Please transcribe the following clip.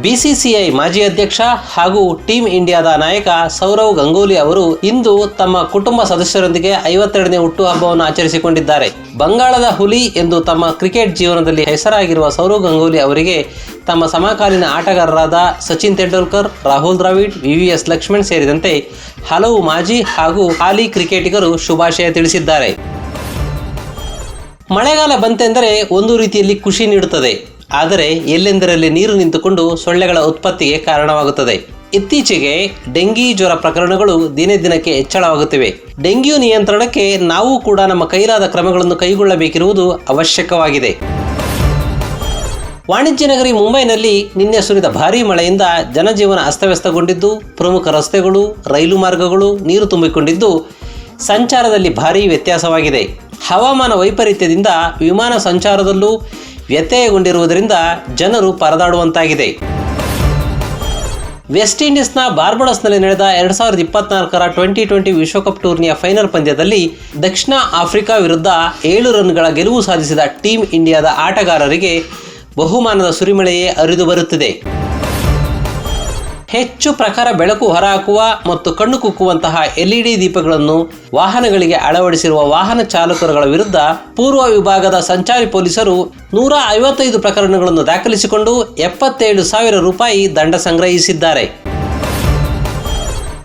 BCCI ಮಾಜಿ ಅಧ್ಯಕ್ಷ ಹಾಗೂ ಟೀಂ ಇಂಡಿಯಾದ ನಾಯಕ ಸೌರವ್ ಗಂಗೂಲಿ ಅವರು ಇಂದು ತಮ್ಮ ಕುಟುಂಬ ಸದಸ್ಯರೊಂದಿಗೆ ಐವತ್ತೆರಡನೇ ಹುಟ್ಟುಹಬ್ಬವನ್ನು ಆಚರಿಸಿಕೊಂಡಿದ್ದಾರೆ. ಬಂಗಾಳದ ಹುಲಿ ಎಂದು ತಮ್ಮ ಕ್ರಿಕೆಟ್ ಜೀವನದಲ್ಲಿ ಹೆಸರಾಗಿರುವ ಸೌರವ್ ಗಂಗೂಲಿ ಅವರಿಗೆ ತಮ್ಮ ಸಮಕಾಲೀನ ಆಟಗಾರರಾದ Sachin Tendulkar, Rahul Dravid V V S Laxman ಸೇರಿದಂತೆ ಹಲವು ಮಾಜಿ ಹಾಗೂ ಹಾಲಿ ಕ್ರಿಕೆಟಿಗರು ಶುಭಾಶಯ ತಿಳಿಸಿದ್ದಾರೆ. ಮಳೆಗಾಲ ಬಂತೆಂದರೆ ಒಂದು ರೀತಿಯಲ್ಲಿ ಖುಷಿ ನೀಡುತ್ತದೆ. ಆದರೆ ಎಲ್ಲೆಂದರಲ್ಲಿ ನೀರು ನಿಂತುಕೊಂಡು ಸೊಳ್ಳೆಗಳ ಉತ್ಪತ್ತಿಗೆ ಕಾರಣವಾಗುತ್ತದೆ. ಇತ್ತೀಚೆಗೆ ಡೆಂಗಿ ಜ್ವರ ಪ್ರಕರಣಗಳು ದಿನೇ ದಿನಕ್ಕೆ ಹೆಚ್ಚಳವಾಗುತ್ತಿವೆ. ಡೆಂಗ್ಯೂ ನಿಯಂತ್ರಣಕ್ಕೆ ನಾವು ಕೂಡ ನಮ್ಮ ಕೈಲಾದ ಕ್ರಮಗಳನ್ನು ಕೈಗೊಳ್ಳಬೇಕಿರುವುದು ಅವಶ್ಯಕವಾಗಿದೆ. ವಾಣಿಜ್ಯ ನಗರಿ ಮುಂಬೈನಲ್ಲಿ ನಿನ್ನೆ ಸುರಿದ ಭಾರೀ ಮಳೆಯಿಂದ ಜನಜೀವನ ಅಸ್ತವ್ಯಸ್ತಗೊಂಡಿದ್ದು, ಪ್ರಮುಖ ರಸ್ತೆಗಳು, ರೈಲು ಮಾರ್ಗಗಳು ನೀರು ತುಂಬಿಕೊಂಡಿದ್ದು ಸಂಚಾರದಲ್ಲಿ ಭಾರೀ ವ್ಯತ್ಯಾಸವಾಗಿದೆ. ಹವಾಮಾನ ವೈಪರೀತ್ಯದಿಂದ ವಿಮಾನ ಸಂಚಾರದಲ್ಲೂ ವ್ಯತ್ಯಯಗೊಂಡಿರುವುದರಿಂದ ಜನರು ಪರದಾಡುವಂತಾಗಿದೆ. ವೆಸ್ಟ್ ಇಂಡೀಸ್ನ ಬಾರ್ಬಡಸ್ನಲ್ಲಿ ನಡೆದ ಎರಡ್ ಸಾವಿರದ ಇಪ್ಪತ್ನಾಲ್ಕರ ಟ್ವೆಂಟಿ ಟ್ವೆಂಟಿ ವಿಶ್ವಕಪ್ ಟೂರ್ನಿಯ ಫೈನಲ್ ಪಂದ್ಯದಲ್ಲಿ ದಕ್ಷಿಣ ಆಫ್ರಿಕಾ ವಿರುದ್ಧ ಏಳು ರನ್ಗಳ ಗೆಲುವು ಸಾಧಿಸಿದ ಟೀಂ ಇಂಡಿಯಾದ ಆಟಗಾರರಿಗೆ ಬಹುಮಾನದ ಸುರಿಮಳೆಯೇ ಅರಿದು ಬರುತ್ತಿದೆ. ಹೆಚ್ಚು ಪ್ರಖರ ಬೆಳಕು ಹೊರಹಾಕುವ ಮತ್ತು ಕಣ್ಣು ಕುಕ್ಕುವಂತಹ ಎಲ್ಇಡಿ ದೀಪಗಳನ್ನು ವಾಹನಗಳಿಗೆ ಅಳವಡಿಸಿರುವ ವಾಹನ ಚಾಲಕರುಗಳ ವಿರುದ್ಧ ಪೂರ್ವ ವಿಭಾಗದ ಸಂಚಾರಿ ಪೊಲೀಸರು ನೂರ ಐವತ್ತೈದು ಪ್ರಕರಣಗಳನ್ನು ದಾಖಲಿಸಿಕೊಂಡು ಎಪ್ಪತ್ತೇಳು ಸಾವಿರ ರೂಪಾಯಿ ದಂಡ ಸಂಗ್ರಹಿಸಿದ್ದಾರೆ.